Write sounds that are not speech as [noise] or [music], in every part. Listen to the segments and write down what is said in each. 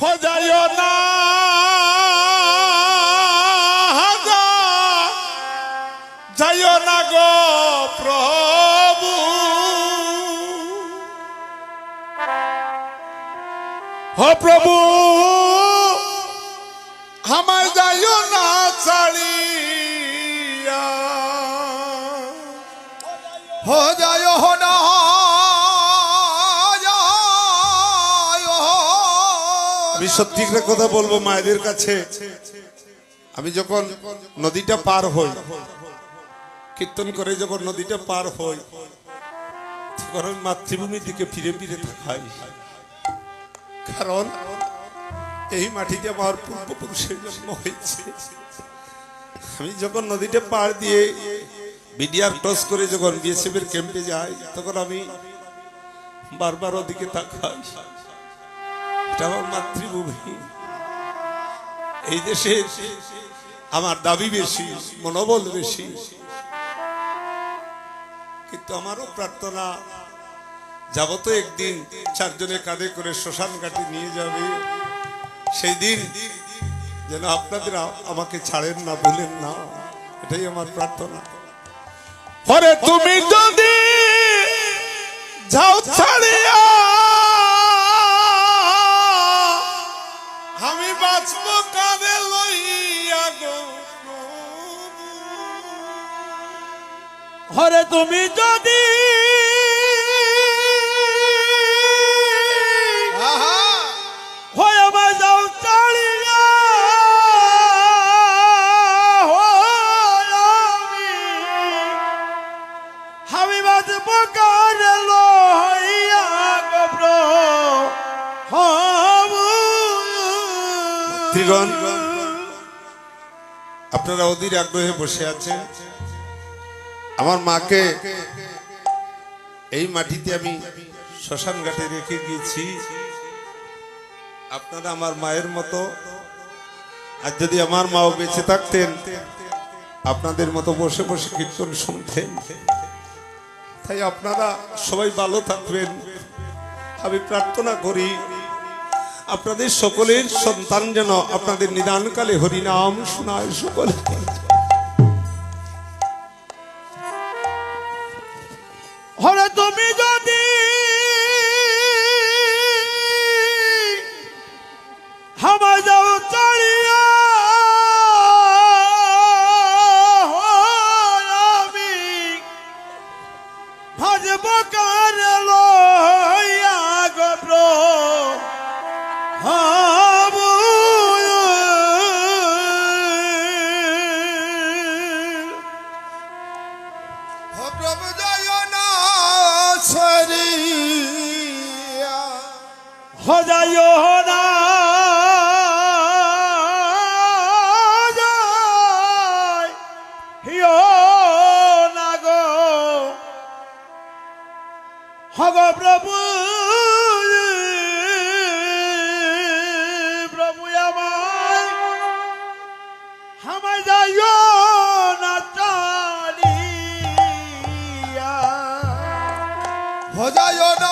খোঁজায় না। যাইও না গো প্রভু। হ প্রভু। আমার যাইও না ছাড়িয়া। হ যাইও না। আমি সত্যি কথা বলব মায়েদের কাছে। আমি যখন নদীটা পার হই, কীর্তন করে যখন নদীটা পার হই, তখন মাতৃভূমির দিকে ফিরে ফিরে থাকাই কারণ এই মাটিতে আমার পূর্বপুরুষের জন্ম হয়েছে। আমি যখন নদীটা পার দিয়ে বিডিআর ক্রস করে যখন বিএসএফ এর ক্যাম্পে যাই, তখন আমি বারবার ওদিকে তাকাই। আমার মাতৃভূমি। এই দেশে আমার দাবি বেশি, মনোবল বেশি। কিন্তু আমারও প্রার্থনা যাব তো একদিন চারজনে কাঁধে করে শ্মশান ঘাটে নিয়ে যাবে। সেই দিন যেন আপনাদের আমাকে ছাড়েন না, বলেন না। এটাই আমার প্রার্থনা। তুমি যদি তুমি যদি आहा হয় আমার যাও চালিয়া আমি বাজব কার লইয়া গব্র ত্রিগণ আপনারা অধীর আগ্রহে বসে আছেন। আমার মাকে এই মাটিতে আমি শ্মশান ঘাটে রেখে গিয়েছি। আপনারা আমার মায়ের মতো, আর যদি আমার মাও বেঁচে থাকতেন, আপনাদের মতো বসে বসে কীর্তন শুনতেন। তাই আপনারা সবাই ভালো থাকবেন। আমি প্রার্থনা করি, আপনাদের সকলের সন্তান যেন আপনাদের নিদানকালে হরিনাম শোনায় সকলে। করিও না হগ প্রভু প্রভু আমায় আমায় যাইও না চালিয়া ভজাইও না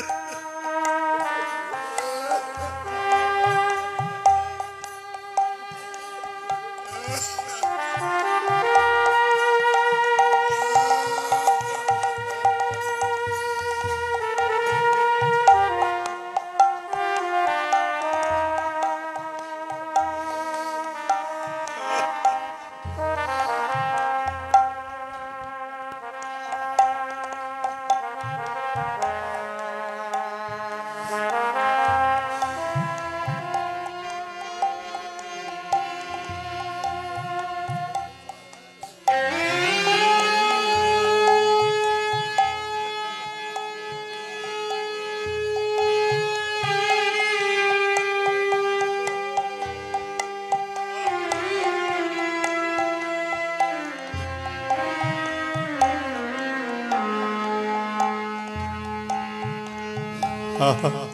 গৌরী [laughs]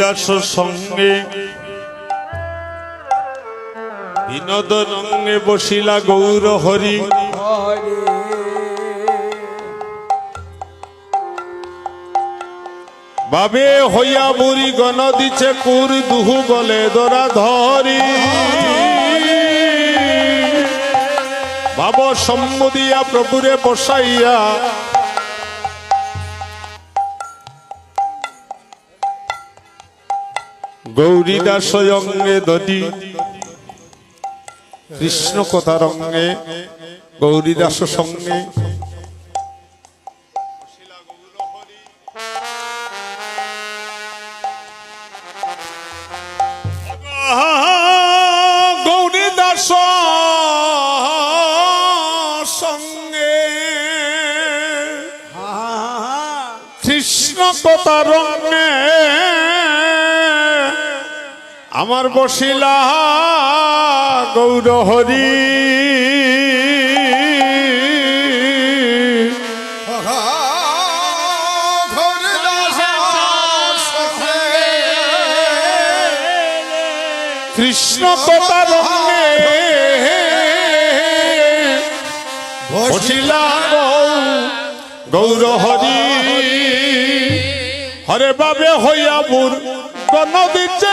দাস সঙ্গে বিনোদ রঙ্গে বসিলা গৌর হরি। বাবে হইয়া বুড়ি গণ দিছে কুর দুহু গলে দরা ধরি। ভাব সম্মুদিয়া প্রভুরে বসাইয়া গৌরী দাস অঙ্গে দদি কৃষ্ণ কথা রঙ্গে গৌরী দাস সঙ্গে। গৌরী দাস সঙ্গে কৃষ্ণ কথা আমার বসিলা গৌর হরি। কৃষ্ণ কথা রঙ্গে বসিলা গৌর হরি। হরে বাবে হইয়া বুর দিচ্ছে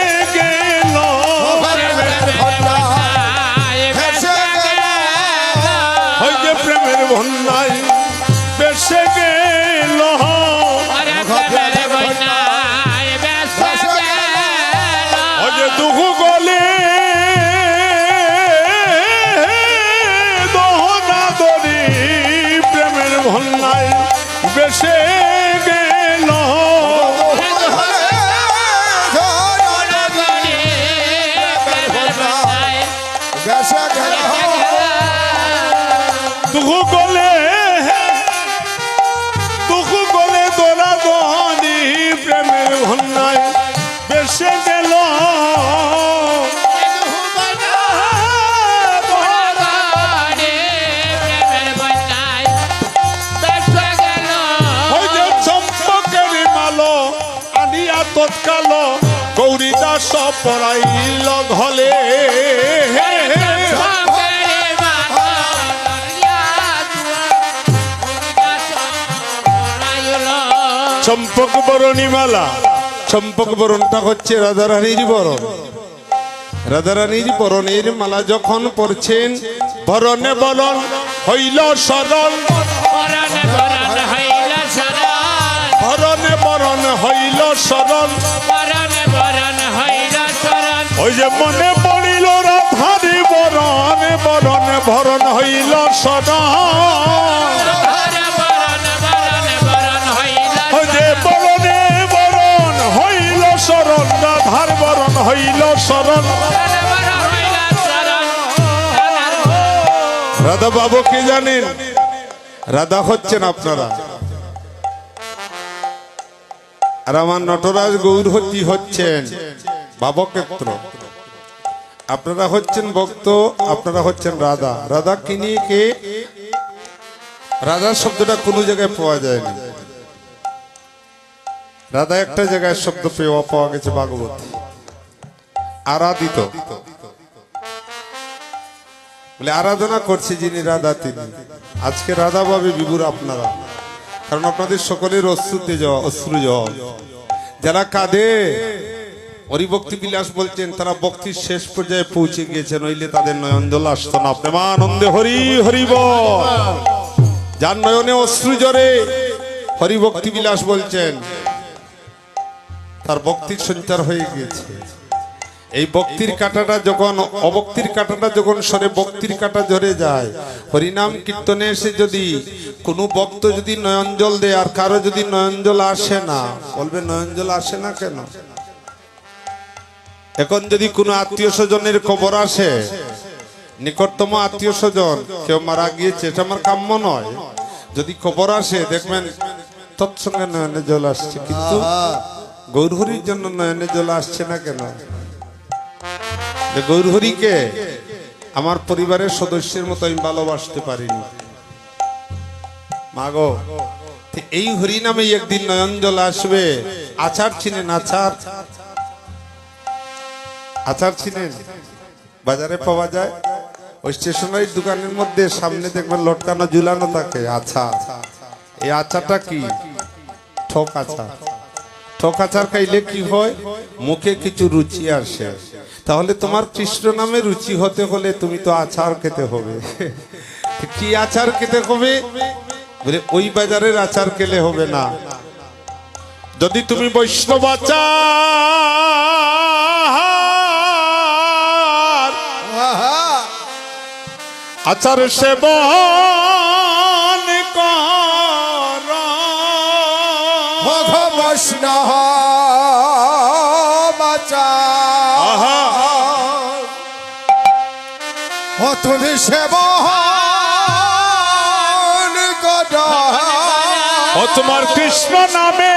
পড়াইল ঘলে। চম্পক বরণী মালা চম্পক বরণটা হচ্ছে রাধারানীর বরণ। রাধারানীর বরণের মালা যখন পড়ছেন, বরণে বরণ হইল সরল বরণে বরণ হইল সরল ওই যে মনে পড়িল রাধারি বরণে বরণে ভরণ হইল যে বরণে বরণ হইল সরল রাধার বরণ হইল সরল রাধা বাবু কি জানেন? রাধা হচ্ছেন আপনারা। আর আমার নটরাজ গৌরহতি হচ্ছেন ভাবক্ষেত্র আপনারা হচ্ছেন ভক্ত, আপনারা হচ্ছেন রাধা। রাধা কিনি কে? রাধা শব্দটা কোনো জায়গায় পাওয়া যায়নি। রাধা একটা জায়গায় শব্দ পেয়ে পাওয়া গেছে ভাগবত। আরাধিত। বলে আরাধনা করছে যিনি রাধা তিনি। আজকে রাধা ভাবে বিভুর আপনারা। কারণ আপনাদের সকলের অশ্রুতে যাওয়া অশ্রু যাওয়া যারা কাঁদে হরিভক্তি বিলাস বলছেন, তারা ভক্তির শেষ পর্যায়ে পৌঁছে গিয়েছেন নইলে তাদের নয়ন জল আসতো না। প্রেমানন্দে হরি হরিব যার নয়নে অশ্রু জরে হরিভক্তি বিলাস বলছেন, তার ভক্তির সঞ্চার হয়ে গিয়েছে। এই ভক্তির কাঁটাটা যখন অভক্তির কাঁটাটা যখন সরে ভক্তির কাঁটা ঝরে যায়, হরিনাম কীর্তনে এসে যদি কোনো ভক্ত যদি নয়নজল দেয়, আর কারও যদি নয়নজল আসে না, বলবে নয়নজল আসে না কেন? এখন যদি কোনো আত্মীয় স্বজনের খবর আসে, নিকটতম আত্মীয় স্বজন, কেউ মারা গিয়েছে, এটা আমার কাম্য নয়। যদি খবর আসে, দেখবেন তৎসঙ্গে নয়নে জল আসছে, কিন্তু গৌরহরির জন্য নয়নে জল আসছে না কেন? গৌরহরিকে আমার পরিবারের সদস্যের মতো আমি ভালোবাসতে পারিনি। মাগো এই হরি নামে একদিন নয়ন জল আসবে। আচার চিনেন আচার। আচার ছিলেন। বাজারে পাওয়া যায়। ওই স্টেশনারি দোকানের মধ্যে সামনে দেখবেন লটকানো, ঝুলানো থাকে আচ্ছা এই আচারটা কি? ঠক আচার। ঠক আচার খাইলে কি হয়? মুখে কিছু রুচি আসে। তাহলে তোমার কৃষ্ণ নামে রুচি হতে হলে তুমি তো আচার খেতে হবে। [laughs] কি আচার খেতে হবে? বলে, ওই বাজারের আচার খেলে হবে না। যদি তুমি বৈষ্ণব আচার আচার সেবন কর। তুমি সেব ও তোমার কৃষ্ণ নামে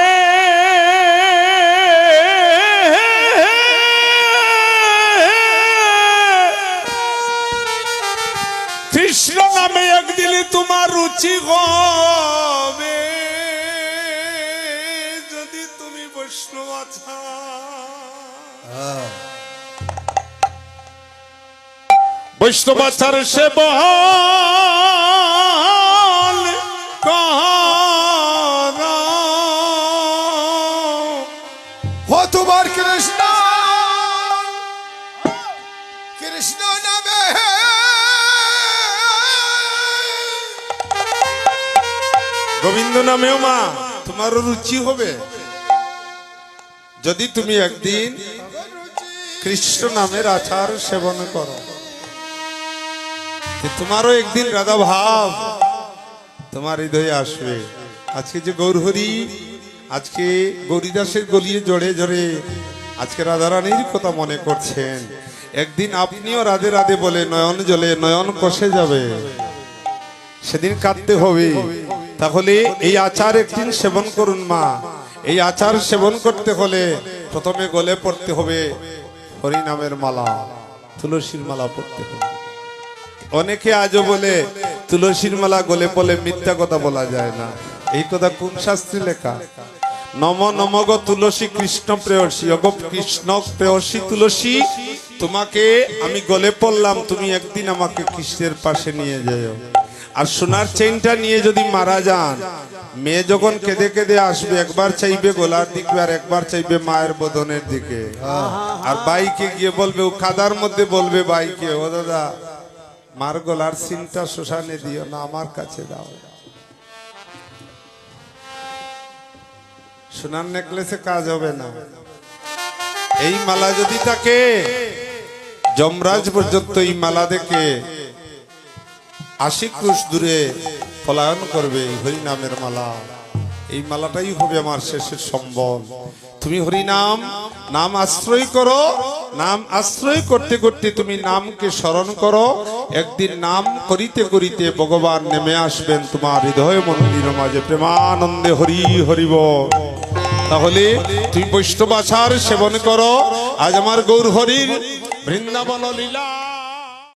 তোমার রুচি হবে যদি তুমি বৈষ্ণব আছা বৈষ্ণবাচার সেবন কর গোবিন্দ নামেও মা, তোমারও রুচি হবে। যদি তুমি একদিন কৃষ্ণ নামের আচার সেবন করো তোমারও একদিন রাধা ভাব তোমার হৃদয়ে আসবে। আজকে যে গৌরহরি, আজকে গৌরীদাসের গলিয়ে জড়ে জড়ে আজকে রাধারানীর কথা মনে করছেন। একদিন আপনিও রাধে রাধে বলে, নয়ন জলে নয়ন কষে যাবে। সেদিন কাঁদতে হবে। তাহলে এই আচার একদিন সেবন করুন মা। এই আচার সেবন করতে হলে প্রথমে গলে পড়তে হবে। হরি নামের মালা, তুলসীর মালা পড়তে হবে। অনেকে আজও বলে, তুলসীর মালা গলে পড়লে মিথ্যা কথা বলা যায় না। এই কথা কোন শাস্ত্রে লেখা? নম নমগ তুলসী কৃষ্ণ প্রেয়সী অগ কৃষ্ণ প্রেয়সী তুলসী, তোমাকে আমি গলে পড়লাম, তুমি একদিন আমাকে কৃষ্ণের পাশে নিয়ে যাও আর সোনার চেইনটা নিয়ে যদি মারা যান, মেয়ে যখন কেঁদে কেঁদে আসবে, একবার চাইবে গোলার দিকে আর একবার চাইবে মায়ের বদনের দিকে। আর বাইকে গিয়ে বলবে, ও খাদার মধ্যে বলবে বাইকে, ও দাদা, মার গলার সিনটা শ্মশানে দিও না, আমার কাছে দাও। সোনার নেকলেসে কাজ হবে না। এই মালা যদি তাকে, যমরাজ পর্যন্ত এই মালা দেখে আশি ক্রুশ দূরে পলায়ন করবে হরি নামের মালা। এই মালাটাই হবে আমার শেষের সম্বল। তুমি হরি নাম নাম আশ্রয় করো, নাম আশ্রয় করতে করতে তুমি নামকে স্মরণ করো। একদিন নাম করিতে করিতে ভগবান নেমে আসবেন তোমার হৃদয় মন্দির মাঝে। প্রেমানন্দে হরি হরিব। তাহলে তুমি বৈষ্ণব আচার সেবন করো। আজ আমার গৌর হরির বৃন্দাবন লীলা